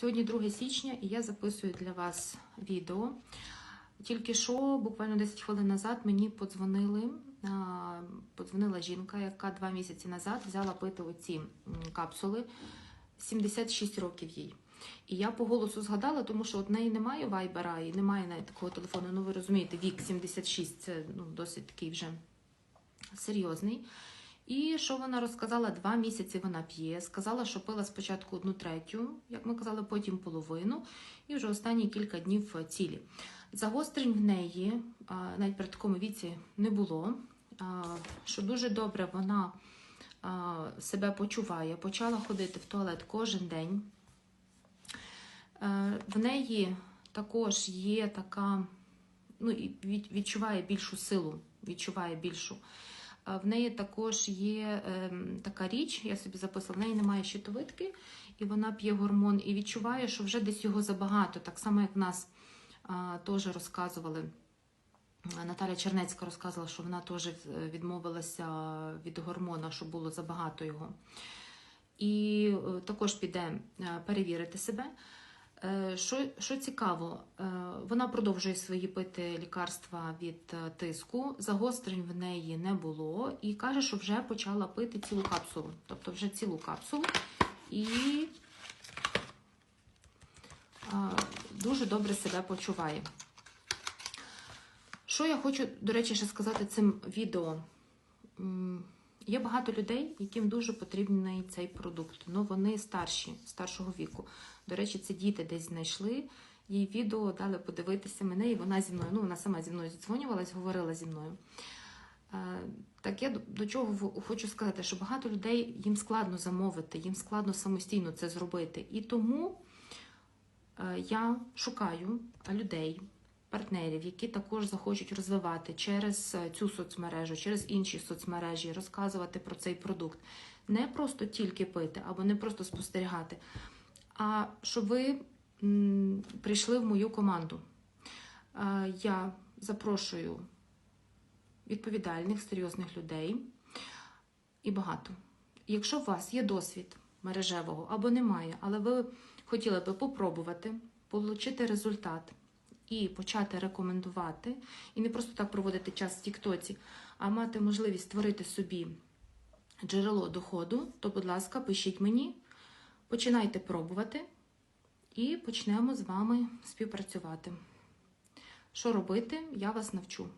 Сьогодні 2 січня і я записую для вас відео. Тільки що, буквально 10 хвилин назад, мені подзвонили. Подзвонила жінка, яка два місяці назад взяла пити оці капсули. 76 років їй. І я по голосу згадала, тому що от неї немає вайбера і немає навіть такого телефону. Ну, ви розумієте, вік 76 це ну, досить такий вже серйозний. І що вона розказала? Два місяці вона п'є. Сказала, що пила спочатку одну третю, як ми казали, потім половину, і вже останні кілька днів е, цілі. Загострень в неї навіть при такому віці не було. Що дуже добре вона себе почуває, почала ходити в туалет кожен день. Е, В неї також є така, ну відчуває більшу силу, відчуває більшу. В неї також є ем, така річ, я собі записала, в неї немає щитовидки, і вона п'є гормон і відчуває, що вже десь його забагато, так само як в нас теж розказували. Наталя Чернецька розказувала, що вона теж е, відмовилася від гормона, що було забагато його. І е, також піде е, перевірити себе. Е, Що, що цікаво, е, вона продовжує свої пити лікарства від е, тиску, загострень в неї не було, і каже, що вже почала пити цілу капсулу, тобто вже цілу капсулу, і дуже добре себе почуває. Що я хочу, до речі, ще сказати цим відео. Є багато людей, яким дуже потрібний цей продукт. Ну, вони старші, старшого віку. До речі, це діти десь знайшли. Їй відео дали подивитися мене, і вона зі мною. Ну, вона сама зі мною зідзвонювалась, говорила зі мною. Е, Так я до- до чого хочу сказати, що багато людей їм складно замовити, їм складно самостійно це зробити. І тому е, я шукаю людей, партнерів, які також захочуть розвивати через е, цю соцмережу, через інші соцмережі, розказувати про цей продукт. Не просто тільки пити або не просто спостерігати, а щоб ви прийшли в мою команду. Е, Я запрошую відповідальних, серйозних людей і багато. Якщо у вас є досвід мережевого або немає, але ви хотіли би попробувати, отримати результат і почати рекомендувати, і не просто так проводити час в Тіктоці, а мати можливість створити собі джерело доходу, то, будь ласка, пишіть мені, починайте пробувати, і почнемо з вами співпрацювати. Що робити, я вас навчу.